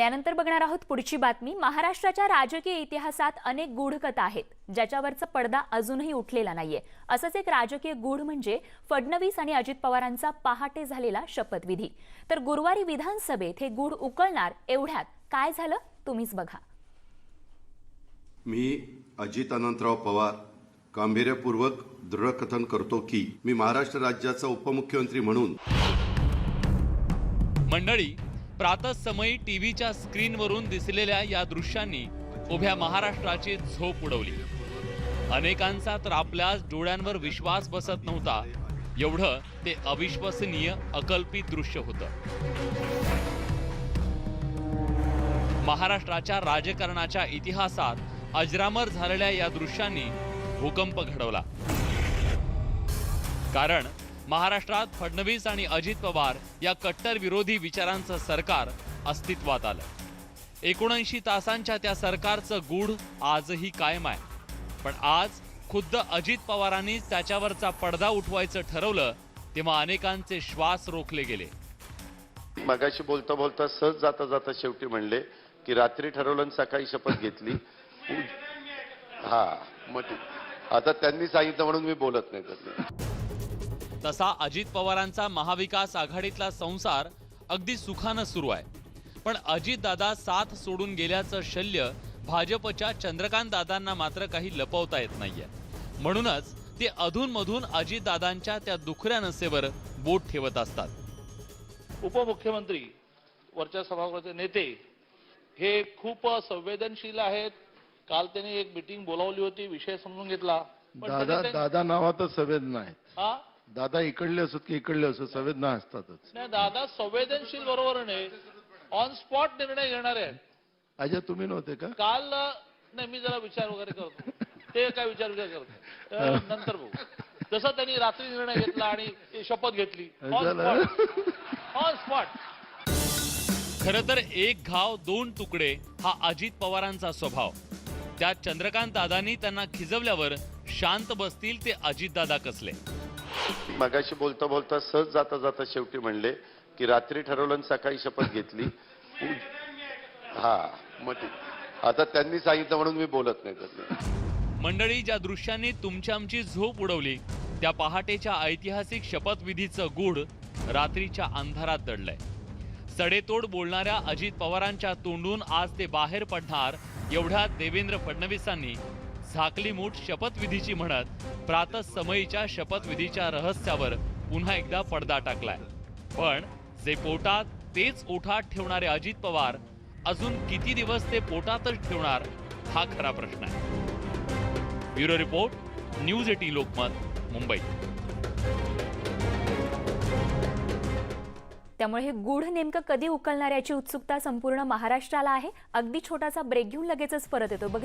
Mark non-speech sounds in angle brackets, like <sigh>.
आणि यानंतर बघणार आहोत पुढची बातमी. महाराष्ट्राच्या राजकीय इतिहासात अनेक गूढकथा आहेत ज्याच्यावरचा पडदा अजूनही उठलेला नाहीये. असंच एक राजकीय गूढ म्हणजे फडणवीस आणि अजित पवारांचा पहाटे झालेला शपथविधी. तर गुरुवारी विधानसभेत हे गूढ उकळणार एवढ्यात काय झालं तुम्हीच बघा. मी अजित अनंतराव पवार गांभीर्यपूर्वक दृढकथन करतो की मी महाराष्ट्र राज्याचा उपमुख्यमंत्री म्हणून मंडळी प्रातःसमयी टीव्हीच्या स्क्रीनवरून दिसलेल्या या दृश्यांनी उभ्या महाराष्ट्राची झोप उडवली. अनेकांचा तर आपल्या डोळ्यांवर विश्वास बसत नव्हता. एवढं ते अविश्वसनीय अकल्पित दृश्य होतं. महाराष्ट्राच्या राजकारणाच्या इतिहासात अजरामर झालेल्या या दृश्यांनी भूकंप घडवला. कारण महाराष्ट्रात फडणवीस आणि अजित पवार या कट्टर विरोधी विचारांचं सरकार अस्तित्वात आलं. एकोणऐंशी तासांच्या त्या सरकारचं गूढ आजही कायम आहे. पण आज खुद्द अजित पवारांनीच त्याच्यावरचा पडदा उठवायचं ठरवलं तेव्हा अनेकांचे श्वास रोखले गेले. मगाशी बोलता बोलता सहज जाता जाता शेवटी म्हणले की रात्री ठरवलं आणि सकाळी शपथ घेतली. <laughs> हा मग ठीक आता त्यांनी सांगितलं म्हणून मी बोलत नाही त्यातलं तसा अजित पवारांचा महाविकास आघाडीतला संसार अगदी सुखानं सुरू आहे. पण अजितदादा साथ सोडून गेल्याचं शल्य भाजपच्या चंद्रकांत दादांना मात्र काही लपवता येत नाहीये. म्हणूनच ते अधूनमधून अजितदादांच्या त्या दुखऱ्या नसेवर बोट ठेवत असतात. उपमुख्यमंत्री वरच्या सभागृहाचे नेते हे खूप संवेदनशील आहेत. काल त्यांनी एक मिटिंग बोलावली होती विषय समजून घेतला. पण दादा दादा नावातच संवेदना आहेत. हा? दादा इकडले असोत की इकडले असोत संवेदना असतातच. नाही दादा संवेदनशील बरोबर नाही. ऑन स्पॉट निर्णय घेणारे आहेत. अजय तुम्ही नव्हते का? काल नाही मी जरा विचार वगैरे करतो. ते काय विचार विचार करतो. नंतर बघू. जसं त्यांनी रात्री निर्णय घेतला आणि ती शपथ घेतली. ऑन झालं. स्पॉट ऑन स्पॉट खरं तर एक घाव दोन तुकडे हा अजित पवारांचा स्वभाव. त्यात चंद्रकांत दादांनी त्यांना खिजवल्यावर शांत बसतील ते अजितदादा कसले. मगाशी बोलता बोलता सहज जाता जाता शेवटी म्हणले की रात्री ठरवलं आणि सकाळी शपथ घेतली. हा मग आता त्यांनी सांगितलं म्हणून मी बोलत नाही त्यातलं मंडळी ज्या दृश्यांनी तुमची आमची झोप उडवली त्या पहाटेच्या ऐतिहासिक शपथविधीचं गूढ रात्रीच्या अंधारात दडलंय. सडेतोड बोलणाऱ्या अजित पवारांच्या तोंडून आज ते बाहेर पडणार एवढ्या देवेंद्र फडणवीसांनी झाकली मूठ शपथविधीची म्हणत प्रातःसमयीच्या शपथविधीच्या रहस्यावर पुन्हा एकदा पडदा टाकलाय. पण जे पोटात तेच ओठात ठेवणारे अजित पवार अजून किती दिवस ते पोटातच ठेवणार हा खरा प्रश्न आहे. Bureau report news eighteen Lokmat Mumbai. त्यामुळे हे गूढ नेमकं कधी उकलणार याची उत्सुकता संपूर्ण महाराष्ट्राला आहे? अगदी छोटासा ब्रेक घेऊन लगेचच परत येतो. बघा